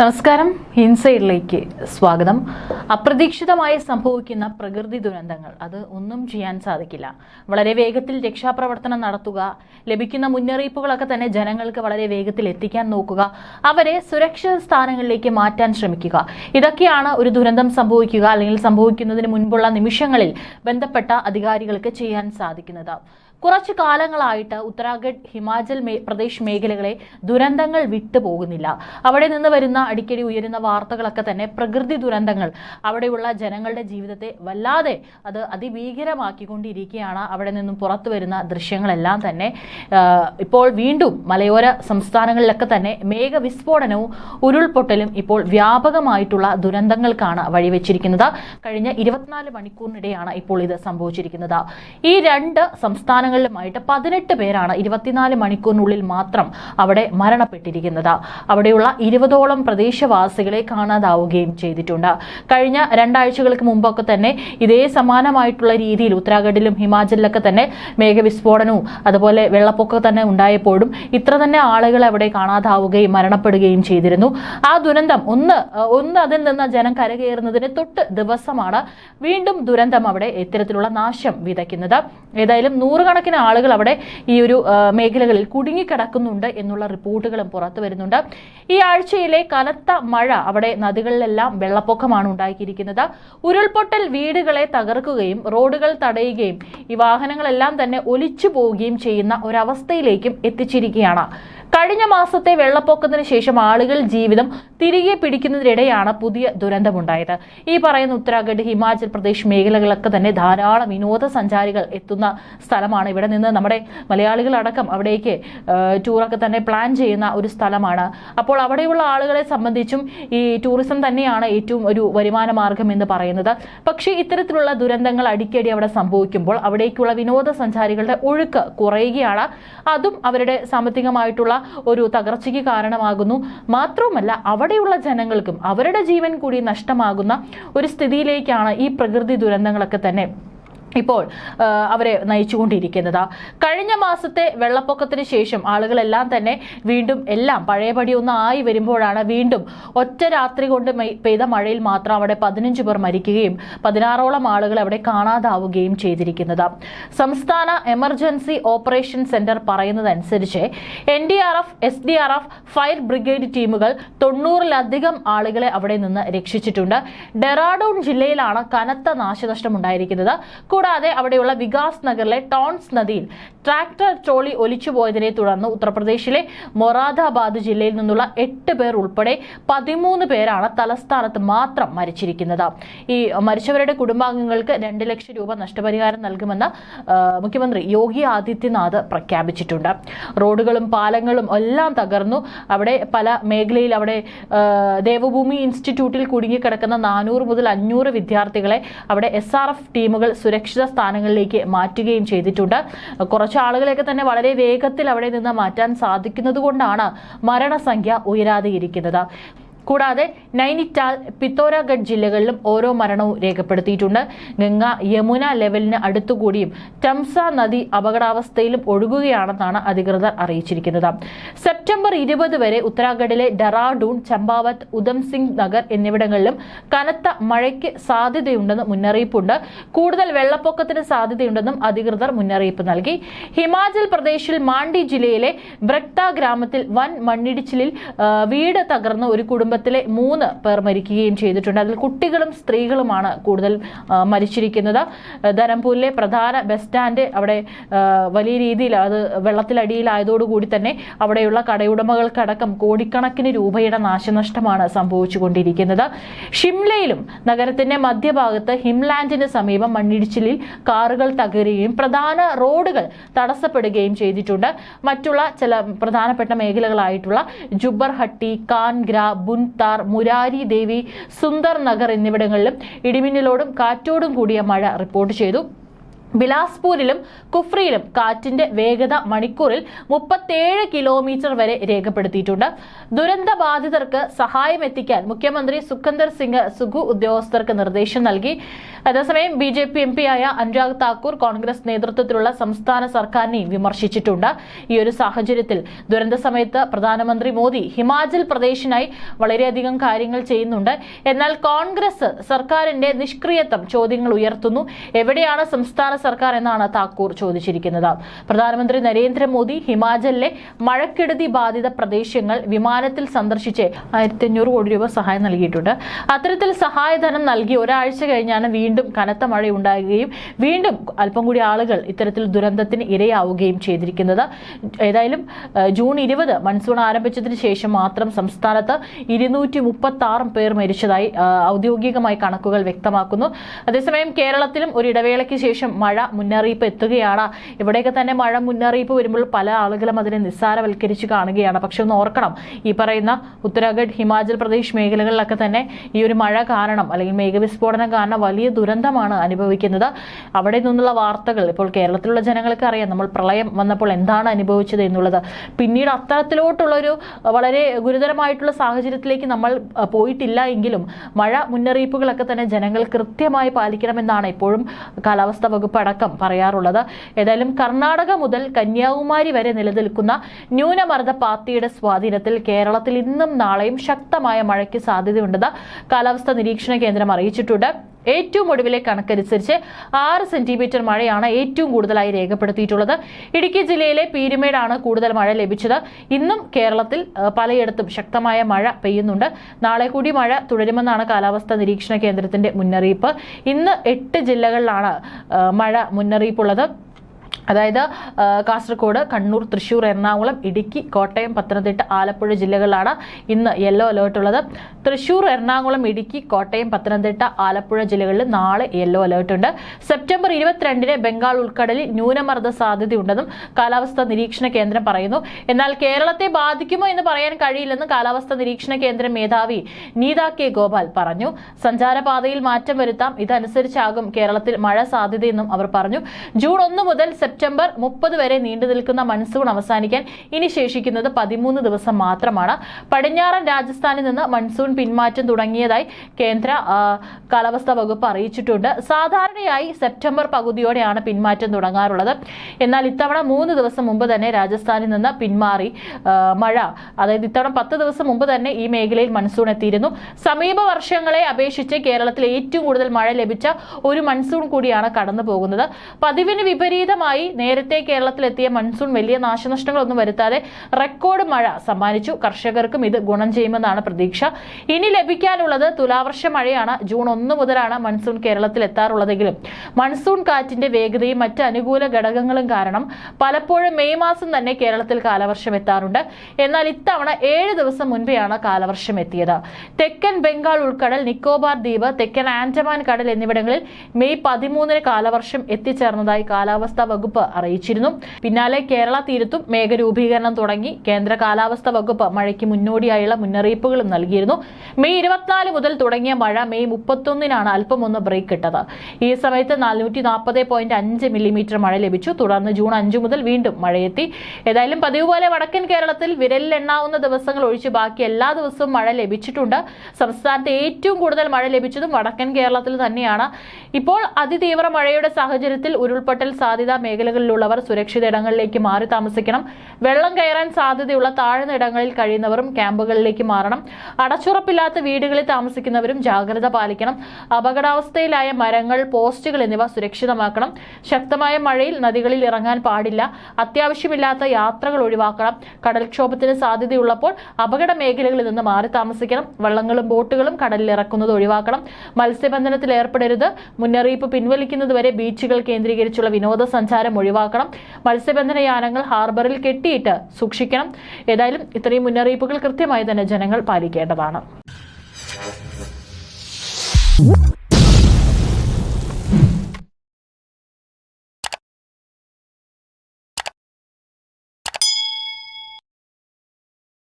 നമസ്കാരം. ഇൻസൈഡിലേക്ക് സ്വാഗതം. അപ്രതീക്ഷിതമായി സംഭവിക്കുന്ന പ്രകൃതി ദുരന്തങ്ങൾ അത് ഒന്നും ചെയ്യാൻ സാധിക്കില്ല. വളരെ വേഗത്തിൽ രക്ഷാപ്രവർത്തനം നടത്തുക ലഭിക്കുന്ന മുന്നറിയിപ്പുകളൊക്കെ തന്നെ ജനങ്ങൾക്ക് വളരെ വേഗത്തിൽ എത്തിക്കാൻ നോക്കുക അവരെ സുരക്ഷിത സ്ഥാനങ്ങളിലേക്ക് മാറ്റാൻ ശ്രമിക്കുക. ഇതൊക്കെയാണ് ഒരു ദുരന്തം സംഭവിക്കുക അല്ലെങ്കിൽ സംഭവിക്കുന്നതിന് മുൻപുള്ള നിമിഷങ്ങളിൽ ബന്ധപ്പെട്ട അധികാരികൾക്ക് ചെയ്യാൻ സാധിക്കുന്നത്. കുറച്ചു കാലങ്ങളായിട്ട് ഉത്തരാഖണ്ഡ് ഹിമാചൽ പ്രദേശ് മേഖലകളെ ദുരന്തങ്ങൾ വിട്ടുപോകുന്നില്ല. അവിടെ നിന്ന് വരുന്ന അടിക്കടി ഉയരുന്ന വാർത്തകളൊക്കെ തന്നെ പ്രകൃതി ദുരന്തങ്ങൾ. അവിടെയുള്ള ജനങ്ങളുടെ ജീവിതത്തെ വല്ലാതെ അത് അതിഭീകരമാക്കിക്കൊണ്ടിരിക്കുകയാണ്. അവിടെ നിന്നും പുറത്തു വരുന്ന ദൃശ്യങ്ങളെല്ലാം തന്നെ ഇപ്പോൾ വീണ്ടും മലയോര സംസ്ഥാനങ്ങളിലൊക്കെ തന്നെ മേഘവിസ്ഫോടനവും ഉരുൾപൊട്ടലും ഇപ്പോൾ വ്യാപകമായിട്ടുള്ള ദുരന്തങ്ങൾക്കാണ് വഴിവെച്ചിരിക്കുന്നത്. കഴിഞ്ഞ ഇരുപത്തിനാല് മണിക്കൂറിനിടെയാണ് ഇപ്പോൾ ഇത് സംഭവിച്ചിരിക്കുന്നത്. ഈ രണ്ട് സംസ്ഥാനങ്ങളിലുമായിട്ട് പതിനെട്ട് പേരാണ് ഇരുപത്തിനാല് മണിക്കൂറിനുള്ളിൽ മാത്രം അവിടെ മരണപ്പെട്ടിരിക്കുന്നത്. അവിടെയുള്ള ഇരുപതോളം പ്രദേശവാസികളെ കാണാതാവുകയും ചെയ്തിട്ടുണ്ട്. കഴിഞ്ഞ രണ്ടാഴ്ചകൾക്ക് മുമ്പൊക്കെ തന്നെ ഇതേ സമാനമായിട്ടുള്ള രീതിയിൽ ഉത്തരാഖണ്ഡിലും ഹിമാചലിലൊക്കെ തന്നെ മേഘവിസ്ഫോടനവും അതുപോലെ വെള്ളപ്പൊക്കം തന്നെ ഉണ്ടായപ്പോഴും ഇത്ര തന്നെ ആളുകൾ അവിടെ കാണാതാവുകയും മരണപ്പെടുകയും ചെയ്തിരുന്നു. ആ ദുരന്തം ഒന്ന് ഒന്ന് അതിൽ നിന്ന് ജനം കരകയറുന്നതിന് തൊട്ട് ദിവസമാണ് വീണ്ടും ദുരന്തം അവിടെ ഇത്തരത്തിലുള്ള നാശം വിതയ്ക്കുന്നത്. ഏതായാലും നൂറുകണക്കിന് ആളുകൾ അവിടെ ഈ ഒരു മേഖലകളിൽ കുടുങ്ങിക്കിടക്കുന്നുണ്ട് എന്നുള്ള റിപ്പോർട്ടുകളും പുറത്തു വരുന്നുണ്ട്. ഈ ആഴ്ചയിലെ കനത്ത മഴ അവിടെ നദികളിലെല്ലാം വെള്ളപ്പൊക്കമാണ് ഉണ്ടാക്കിയിരിക്കുന്നത്. ഉരുൾപൊട്ടൽ വീടുകളെ തകർക്കുകയും റോഡുകൾ തടയുകയും ഈ വാഹനങ്ങളെല്ലാം തന്നെ ഒലിച്ചു പോവുകയും ചെയ്യുന്ന ഒരവസ്ഥയിലേക്കും എത്തിച്ചിരിക്കുകയാണ്. കഴിഞ്ഞ മാസത്തെ വെള്ളപ്പൊക്കത്തിന് ശേഷം ആളുകൾ ജീവിതം തിരികെ പിടിക്കുന്നതിനിടെയാണ് പുതിയ ദുരന്തമുണ്ടായത്. ഈ പറയുന്ന ഉത്തരാഖണ്ഡ് ഹിമാചൽ പ്രദേശ് മേഖലകളൊക്കെ തന്നെ ധാരാളം വിനോദസഞ്ചാരികൾ എത്തുന്ന സ്ഥലമാണ്. ഇവിടെ നിന്ന് നമ്മുടെ മലയാളികളടക്കം അവിടേക്ക് ടൂറൊക്കെ തന്നെ പ്ലാൻ ചെയ്യുന്ന ഒരു സ്ഥലമാണ്. അപ്പോൾ അവിടെയുള്ള ആളുകളെ സംബന്ധിച്ചും ഈ ടൂറിസം തന്നെയാണ് ഏറ്റവും ഒരു വരുമാന മാർഗം എന്ന് പറയുന്നത്. പക്ഷേ ഇത്തരത്തിലുള്ള ദുരന്തങ്ങൾ അടിക്കടി അവിടെ സംഭവിക്കുമ്പോൾ അവിടേക്കുള്ള വിനോദസഞ്ചാരികളുടെ ഒഴുക്ക് കുറയുകയാണ്. അതും അവരുടെ സാമ്പത്തികമായിട്ടുള്ള ഒരു തകർച്ചയ്ക്ക് കാരണമാകുന്നു. മാത്രവുമല്ല അവിടെയുള്ള ജനങ്ങൾക്കും അവരുടെ ജീവൻ കൂടി നഷ്ടമാകുന്ന ഒരു സ്ഥിതിയിലേക്കാണ് ഈ പ്രകൃതി ദുരന്തങ്ങളൊക്കെ തന്നെ ഇപ്പോൾ അവരെ നയിച്ചുകൊണ്ടിരിക്കുന്നത്. കഴിഞ്ഞ മാസത്തെ വെള്ളപ്പൊക്കത്തിന് ശേഷം ആളുകളെല്ലാം തന്നെ വീണ്ടും എല്ലാം പഴയപടി ഒന്ന് ആയി വരുമ്പോഴാണ് വീണ്ടും ഒറ്റ രാത്രി കൊണ്ട് പെയ്ത മഴയിൽ മാത്രം അവിടെ പതിനഞ്ച് പേർ മരിക്കുകയും പതിനാറോളം ആളുകൾ അവിടെ കാണാതാവുകയും ചെയ്തിരിക്കുന്നത്. സംസ്ഥാന എമർജൻസി ഓപ്പറേഷൻ സെന്റർ പറയുന്നതനുസരിച്ച് N D R F S D R F fire brigade ടീമുകൾ തൊണ്ണൂറിലധികം ആളുകളെ അവിടെ നിന്ന് രക്ഷിച്ചിട്ടുണ്ട്. ഡെറാഡൂൺ ജില്ലയിലാണ് കനത്ത നാശനഷ്ടം ഉണ്ടായിരിക്കുന്നത് കൂടാതെ അവിടെയുള്ള വികാസ് നഗറിലെ ടോൺസ് നദിയിൽ ട്രാക്ടർ ട്രോളി ഒലിച്ചുപോയതിനെ തുടർന്ന് ഉത്തർപ്രദേശിലെ മൊറാദാബാദ് ജില്ലയിൽ നിന്നുള്ള എട്ട് പേർ ഉൾപ്പെടെ പതിമൂന്ന് പേരാണ് തലസ്ഥാനത്ത് മാത്രം മരിച്ചിരിക്കുന്നത്. ഈ മരിച്ചവരുടെ കുടുംബാംഗങ്ങൾക്ക് രണ്ട് ലക്ഷം രൂപ നഷ്ടപരിഹാരം നൽകുമെന്ന് മുഖ്യമന്ത്രി യോഗി ആദിത്യനാഥ് പ്രഖ്യാപിച്ചിട്ടുണ്ട്. റോഡുകളും പാലങ്ങളും എല്ലാം തകർന്നു. അവിടെ പല മേഖലയിൽ അവിടെ ദേവഭൂമി ഇൻസ്റ്റിറ്റ്യൂട്ടിൽ കുടുങ്ങിക്കിടക്കുന്ന നാനൂറ് മുതൽ അഞ്ഞൂറ് വിദ്യാർത്ഥികളെ അവിടെ എസ് ടീമുകൾ ടീമുകൾ സുരക്ഷിത സ്ഥാനങ്ങളിലേക്ക് മാറ്റുകയും ചെയ്തിട്ടുണ്ട്. കുറച്ച് ആളുകളെയൊക്കെ തന്നെ വളരെ വേഗത്തിൽ അവിടെ നിന്ന് മാറ്റാൻ സാധിക്കുന്നത് കൊണ്ടാണ് മരണസംഖ്യ ഉയരാതെ ഇരിക്കുന്നത് കൂടാതെ നൈനിറ്റാൽ പിത്തോരാഗഡ് ജില്ലകളിലും ഓരോ മരണവും രേഖപ്പെടുത്തിയിട്ടുണ്ട്. ഗംഗ യമുന ലെവലിന് അടുത്തുകൂടിയും ടംസ നദി അപകടാവസ്ഥയിലും ഒഴുകുകയാണെന്നാണ് അധികൃതർ അറിയിച്ചിരിക്കുന്നത്. സെപ്റ്റംബർ ഇരുപത് വരെ ഉത്തരാഖണ്ഡിലെ ഡെറാഡൂൺ ചമ്പാവത്ത് ഉധംസിംഗ് നഗർ എന്നിവിടങ്ങളിലും കനത്ത മഴയ്ക്ക് സാധ്യതയുണ്ടെന്ന് മുന്നറിയിപ്പുണ്ട്. കൂടുതൽ വെള്ളപ്പൊക്കത്തിന് സാധ്യതയുണ്ടെന്നും അധികൃതർ മുന്നറിയിപ്പ് നൽകി. ഹിമാചൽ പ്രദേശിൽ മാണ്ഡി ജില്ലയിലെ ബ്രക്ത ഗ്രാമത്തിൽ വൻ മണ്ണിടിച്ചിലിൽ വീട് തകർന്ന ഒരു കുടുംബത്തിലെ മൂന്ന് പേർ മരിക്കുകയും ചെയ്തിട്ടുണ്ട്. അതിൽ കുട്ടികളും സ്ത്രീകളുമാണ് കൂടുതൽ മരിച്ചിരിക്കുന്നത്. ധരംപൂരിലെ പ്രധാന ബസ് സ്റ്റാൻഡ് അവിടെ വലിയ രീതിയിൽ അത് വെള്ളത്തിലടിയിലായതോടുകൂടി തന്നെ അവിടെയുള്ള കടയുടമകൾക്കടക്കം കോടിക്കണക്കിന് രൂപയുടെ നാശനഷ്ടമാണ് സംഭവിച്ചുകൊണ്ടിരിക്കുന്നത്. ഷിംലയിലും നഗരത്തിന്റെ മധ്യഭാഗത്ത് ഹിംലാൻഡിന് സമീപം മണ്ണിടിച്ചിലിൽ കാറുകൾ തകരുകയും പ്രധാന റോഡുകൾ തടസ്സപ്പെടുകയും ചെയ്തിട്ടുണ്ട്. മറ്റുള്ള ചില പ്രധാനപ്പെട്ട മേഖലകളായിട്ടുള്ള ജുബർഹട്ടി കാൻഗ്ര ബുൻതാർ മുരാരി ദേവി സുന്ദർ നഗർ എന്നിവിടങ്ങളിലും ഇടിമിന്നലോടും കാറ്റോടും കൂടിയ മഴ റിപ്പോർട്ട് ചെയ്തു. ബിലാസ്പൂരിലും കുഫ്രിയിലും കാറ്റിന്റെ വേഗത മണിക്കൂറിൽ മുപ്പത്തേഴ് കിലോമീറ്റർ വരെ രേഖപ്പെടുത്തിയിട്ടുണ്ട്. ദുരന്ത ബാധിതർക്ക് സഹായം എത്തിക്കാൻ മുഖ്യമന്ത്രി സുഖന്ദർ സിംഗ് സുഖു ഉദ്യോഗസ്ഥർക്ക് നിർദ്ദേശം നൽകി. അതേസമയം ബി ജെ പി എം ആയ അനുരാഗ് താക്കൂർ കോൺഗ്രസ് നേതൃത്വത്തിലുള്ള സംസ്ഥാന സർക്കാരിനെയും വിമർശിച്ചിട്ടുണ്ട്. ഈ ഒരു സാഹചര്യത്തിൽ ദുരന്ത സമയത്ത് പ്രധാനമന്ത്രി മോദി ഹിമാചൽ പ്രദേശിനായി വളരെയധികം കാര്യങ്ങൾ ചെയ്യുന്നുണ്ട്. എന്നാൽ കോൺഗ്രസ് സർക്കാരിന്റെ നിഷ്ക്രിയത്വം ചോദ്യങ്ങൾ ഉയർത്തുന്നു. എവിടെയാണ് സംസ്ഥാന സർക്കാർ എന്നാണ് താക്കൂർ ചോദിച്ചിരിക്കുന്നത്. പ്രധാനമന്ത്രി നരേന്ദ്രമോദി ഹിമാചലിലെ മഴക്കെടുതി ബാധിത പ്രദേശങ്ങൾ വിമാനത്തിൽ സന്ദർശിച്ച് ആയിരത്തി അഞ്ഞൂറ് കോടി രൂപ സഹായം നൽകിയിട്ടുണ്ട്. അത്തരത്തിൽ സഹായധനം നൽകി ഒരാഴ്ച കഴിഞ്ഞാണ് വീണ്ടും കനത്ത മഴ ഉണ്ടാകുകയും വീണ്ടും അല്പം കൂടി ആളുകൾ ഇത്തരത്തിൽ ദുരന്തത്തിന് ഇരയാവുകയും ചെയ്തിരിക്കുന്നത്. ഏതായാലും ജൂൺ ഇരുപത് മൺസൂൺ ആരംഭിച്ചതിന് ശേഷം മാത്രം സംസ്ഥാനത്ത് ഇരുന്നൂറ്റി മുപ്പത്തി ആറ് പേർ മരിച്ചതായി ഔദ്യോഗികമായി കണക്കുകൾ വ്യക്തമാക്കുന്നു. അതേസമയം കേരളത്തിലും ഒരു ഇടവേളയ്ക്ക് ശേഷം മഴ മുന്നറിയിപ്പ് എത്തുകയാണ്. ഇവിടെയൊക്കെ തന്നെ മഴ മുന്നറിയിപ്പ് വരുമ്പോൾ പല ആളുകളും അതിനെ നിസ്സാരവൽക്കരിച്ച് കാണുകയാണ്. പക്ഷെ ഒന്ന് ഓർക്കണം ഈ പറയുന്ന ഉത്തരാഖണ്ഡ് ഹിമാചൽ പ്രദേശ് മേഖലകളിലൊക്കെ തന്നെ ഈ ഒരു മഴ കാരണം അല്ലെങ്കിൽ മേഘവിസ്ഫോടനം കാരണം വലിയ ദുരന്തമാണ് അനുഭവിക്കുന്നത്. അവിടെ നിന്നുള്ള വാർത്തകൾ ഇപ്പോൾ കേരളത്തിലുള്ള ജനങ്ങൾക്ക് അറിയാം. നമ്മൾ പ്രളയം വന്നപ്പോൾ എന്താണ് അനുഭവിച്ചത് എന്നുള്ളത്. പിന്നീട് അത്തരത്തിലോട്ടുള്ളൊരു വളരെ ഗുരുതരമായിട്ടുള്ള സാഹചര്യത്തിലേക്ക് നമ്മൾ പോയിട്ടില്ല എങ്കിലും മഴ മുന്നറിയിപ്പുകളൊക്കെ തന്നെ ജനങ്ങൾ കൃത്യമായി പാലിക്കണമെന്നാണ് ഇപ്പോഴും കാലാവസ്ഥാ വകുപ്പ് അടക്കം പറയാറുള്ളത്. ഏതായാലും കർണാടക മുതൽ കന്യാകുമാരി വരെ നിലനിൽക്കുന്ന ന്യൂനമർദ്ദ പാർട്ടിയുടെ സ്വാധീനത്തിൽ കേരളത്തിൽ ഇന്നും നാളെയും ശക്തമായ മഴയ്ക്ക് സാധ്യതയുണ്ടെന്ന് കാലാവസ്ഥാ നിരീക്ഷണ കേന്ദ്രം അറിയിച്ചിട്ടുണ്ട്. ഏറ്റവും ഒടുവിലെ കണക്കനുസരിച്ച് ആറ് സെന്റിമീറ്റർ മഴയാണ് ഏറ്റവും കൂടുതലായി രേഖപ്പെടുത്തിയിട്ടുള്ളത്. ഇടുക്കി ജില്ലയിലെ പീരുമേടാണ് കൂടുതൽ മഴ ലഭിച്ചത്. ഇന്നും കേരളത്തിൽ പലയിടത്തും ശക്തമായ മഴ പെയ്യുന്നുണ്ട്. നാളെ കൂടി മഴ തുടരുമെന്നാണ് കാലാവസ്ഥാ നിരീക്ഷണ കേന്ദ്രത്തിന്റെ മുന്നറിയിപ്പ്. ഇന്ന് എട്ട് ജില്ലകളിലാണ് മഴ മുന്നറിയിപ്പുള്ളത്. അതായത് കാസർഗോഡ് കണ്ണൂർ തൃശൂർ എറണാകുളം ഇടുക്കി കോട്ടയം പത്തനംതിട്ട ആലപ്പുഴ ജില്ലകളിലാണ് ഇന്ന് യെല്ലോ അലേർട്ട് ഉള്ളത്. തൃശൂർ എറണാകുളം ഇടുക്കി കോട്ടയം പത്തനംതിട്ട ആലപ്പുഴ ജില്ലകളിൽ നാളെ യെല്ലോ അലേർട്ട് ഉണ്ട്. സെപ്റ്റംബർ ഇരുപത്തിരണ്ടിന് ബംഗാൾ ഉൾക്കടലിൽ ന്യൂനമർദ്ദ സാധ്യതയുണ്ടെന്നും കാലാവസ്ഥാ നിരീക്ഷണ കേന്ദ്രം പറയുന്നു. എന്നാൽ കേരളത്തെ ബാധിക്കുമോ എന്ന് പറയാൻ കഴിയില്ലെന്ന് കാലാവസ്ഥാ നിരീക്ഷണ കേന്ദ്രം മേധാവി നീത കെ ഗോപാൽ പറഞ്ഞു. സഞ്ചാരപാതയിൽ മാറ്റം വരുത്താം. ഇതനുസരിച്ചാകും കേരളത്തിൽ മഴ സാധ്യതയെന്നും അവർ പറഞ്ഞു. ജൂൺ ഒന്ന് മുതൽ സെപ്റ്റംബർ മുപ്പത് വരെ നീണ്ടു നിൽക്കുന്ന മൺസൂൺ അവസാനിക്കാൻ ഇനി ശേഷിക്കുന്നത് പതിമൂന്ന് ദിവസം മാത്രമാണ്. പടിഞ്ഞാറൻ രാജസ്ഥാനിൽ നിന്ന് മൺസൂൺ പിന്മാറ്റം തുടങ്ങിയതായി കേന്ദ്ര കാലാവസ്ഥാ വകുപ്പ് അറിയിച്ചിട്ടുണ്ട്. സാധാരണയായി സെപ്റ്റംബർ പകുതിയോടെയാണ് പിന്മാറ്റം തുടങ്ങാറുള്ളത്. എന്നാൽ ഇത്തവണ മൂന്ന് ദിവസം മുമ്പ് തന്നെ രാജസ്ഥാനിൽ നിന്ന് പിന്മാറി മഴ അതായത് ഇത്തവണ പത്ത് ദിവസം മുമ്പ് തന്നെ ഈ മേഖലയിൽ മൺസൂൺ എത്തിയിരുന്നു. സമീപ വർഷങ്ങളെ അപേക്ഷിച്ച് കേരളത്തിൽ ഏറ്റവും കൂടുതൽ മഴ ലഭിച്ച ഒരു മൺസൂൺ കൂടിയാണ് കടന്നു പോകുന്നത് പതിവിന് വിപരീതമായി നേരത്തെ കേരളത്തിലെത്തിയ മൺസൂൺ വലിയ നാശനഷ്ടങ്ങളൊന്നും വരുത്താതെ റെക്കോർഡ് മഴ സമ്മാനിച്ചു. കർഷകർക്കും ഇത് ഗുണം ചെയ്യുമെന്നാണ് പ്രതീക്ഷ. ഇനി ലഭിക്കാനുള്ളത് തുലാവർഷ മഴയാണ്. ജൂൺ ഒന്ന് മുതലാണ് മൺസൂൺ കേരളത്തിൽ എത്താറുള്ളതെങ്കിലും മൺസൂൺ കാറ്റിന്റെ വേഗതയും മറ്റ് അനുകൂല ഘടകങ്ങളും കാരണം പലപ്പോഴും മെയ് മാസം തന്നെ കേരളത്തിൽ കാലവർഷം എത്താറുണ്ട്. എന്നാൽ ഇത്തവണ ഏഴ് ദിവസം മുൻപെയാണ് കാലവർഷം എത്തിയത്. തെക്കൻ ബംഗാൾ ഉൾക്കടൽ നിക്കോബാർ ദ്വീപ് തെക്കൻ ആൻഡമാൻ കടൽ എന്നിവിടങ്ങളിൽ മെയ് പതിമൂന്നിന് കാലവർഷം എത്തിച്ചേർന്നതായി കാലാവസ്ഥാ വകുപ്പ് അറിയിച്ചിരുന്നു. പിന്നാലെ കേരള തീരത്തും മേഘരൂപീകരണം തുടങ്ങി. കേന്ദ്ര കാലാവസ്ഥാ വകുപ്പ് മഴയ്ക്ക് മുന്നോടിയായുള്ള മുന്നറിയിപ്പുകളും നൽകിയിരുന്നു. മെയ് ഇരുപത്തിനാല് മുതൽ തുടങ്ങിയ മഴ മെയ് മുപ്പത്തൊന്നിനാണ് അല്പം ഒന്ന് ബ്രേക്ക് ഇട്ടത്. ഈ സമയത്ത് നാനൂറ്റി നാൽപ്പത് പോയിന്റ് അഞ്ച് മില്ലിമീറ്റർ മഴ ലഭിച്ചു. തുടർന്ന് ജൂൺ അഞ്ച് മുതൽ വീണ്ടും മഴയെത്തി. ഏതായാലും പതിവ് പോലെ വടക്കൻ കേരളത്തിൽ വിരലിലെണ്ണാവുന്ന ദിവസങ്ങൾ ഒഴിച്ച് ബാക്കി എല്ലാ ദിവസവും മഴ ലഭിച്ചിട്ടുണ്ട്. സംസ്ഥാനത്ത് ഏറ്റവും കൂടുതൽ മഴ ലഭിച്ചതും വടക്കൻ കേരളത്തിൽ തന്നെയാണ്. ഇപ്പോൾ അതിതീവ്ര മഴയുടെ സാഹചര്യത്തിൽ ഉരുൾപൊട്ടൽ സാധ്യതാ മേഖലകളിലുള്ളവർ സുരക്ഷിത ഇടങ്ങളിലേക്ക് മാറി താമസിക്കണം. വെള്ളം കയറാൻ സാധ്യതയുള്ള താഴ്ന്ന ഇടങ്ങളിൽ കഴിയുന്നവരും ക്യാമ്പുകളിലേക്ക് മാറണം. അടച്ചുറപ്പില്ലാത്ത വീടുകളിൽ താമസിക്കുന്നവരും ജാഗ്രത പാലിക്കണം. അപകടാവസ്ഥയിലായ മരങ്ങൾ പോസ്റ്റുകൾ എന്നിവ സുരക്ഷിതമാക്കണം. ശക്തമായ മഴയിൽ നദികളിൽ ഇറങ്ങാൻ പാടില്ല. അത്യാവശ്യമില്ലാത്ത യാത്രകൾ ഒഴിവാക്കണം. കടൽക്ഷോഭത്തിന് സാധ്യതയുള്ളപ്പോൾ അപകട മേഖലകളിൽ നിന്ന് മാറി താമസിക്കണം. വള്ളങ്ങളും ബോട്ടുകളും കടലിൽ ഇറക്കുന്നത് ഒഴിവാക്കണം. മത്സ്യബന്ധനത്തിൽ ഏർപ്പെടരുത്. മുന്നറിയിപ്പ് പിൻവലിക്കുന്നതുവരെ ബീച്ചുകൾ കേന്ദ്രീകരിച്ചുള്ള വിനോദസഞ്ചാരം ഒഴിവാക്കണം. മത്സ്യബന്ധന യാനങ്ങൾ ഹാർബറിൽ കെട്ടിയിട്ട് സൂക്ഷിക്കണം. ഏതായാലും ഇത്രയും മുന്നറിയിപ്പുകൾ കൃത്യമായി തന്നെ ജനങ്ങൾ പാലിക്കേണ്ടതാണ്.